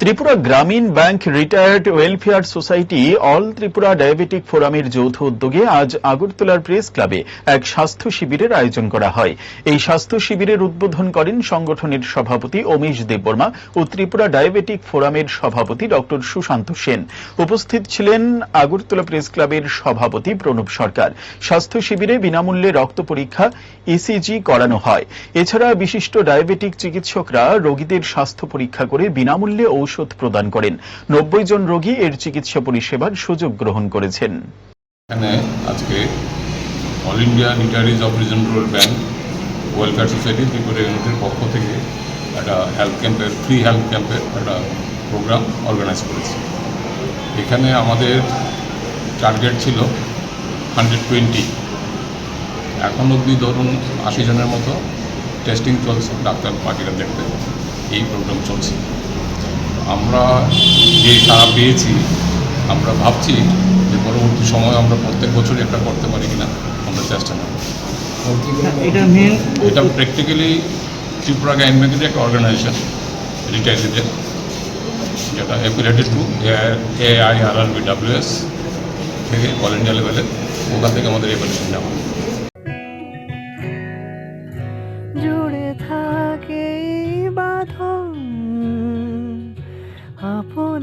Tripura Gramin bank retired welfare society all Tripura diabetic ফোরামের যৌথ উদ্যোগে আজ আগরতলার প্রেস ক্লাবে এক স্বাস্থ্য শিবিরের আয়োজন করা হয়। এই স্বাস্থ্য শিবিরের উদ্বোধন করেন সংগঠনের সভাপতি অমিশ দেববর্মা ও ত্রিপুরা ডায়াবেটিক ফোরামের সভাপতি ডক্টর সুশান্ত সেন। উপস্থিত ছিলেন আগরতলা প্রেস ক্লাবের সভাপতি প্রণব সরকার। স্বাস্থ্য শিবিরে বিনামূল্যে রক্ত পরীক্ষা ইসিজি করানো হয়। এছাড়া বিশিষ্ট ডায়াবেটিক চিকিৎসকরা রোগীদের স্বাস্থ্য পরীক্ষা করে বিনামূল্যে ঔষধ প্রদান করেন। নব্বই জন রোগী এর চিকিৎসা পরিষেবার সুযোগ গ্রহণ করেছেন। এখানে আজকে all India of bank welfare society পক্ষ থেকে একটা হেলথ ক্যাম্পের, ফ্রি হেলথ ক্যাম্পের একটা প্রোগ্রাম অর্গানাইজ করেছি। এখানে আমাদের টার্গেট ছিল হান্ড্রেড টোয়েন্টি। এখন অবধি ধরুন আশি জনের মতো টেস্টিং চলছে, ডাক্তার পার্টিরা দেখতে এই প্রোগ্রাম চলছে। আমরা যে সারা পেয়েছি আমরা ভাবছি যে পরবর্তী সময় আমরা প্রত্যেক বছরই একটা করতে পারি কিনা আমরা চেষ্টা করব। এটা এটা প্র্যাকটিক্যালি ত্রিপুরা গাইন ব্যাংকের একটা অর্গানাইজেশন রিটায়ারিদের যেটা affiliated to A I R R W S থেকে অল ইন্ডিয়া লেভেলে ওখান থেকে আমাদের এভালুশন নেওয়া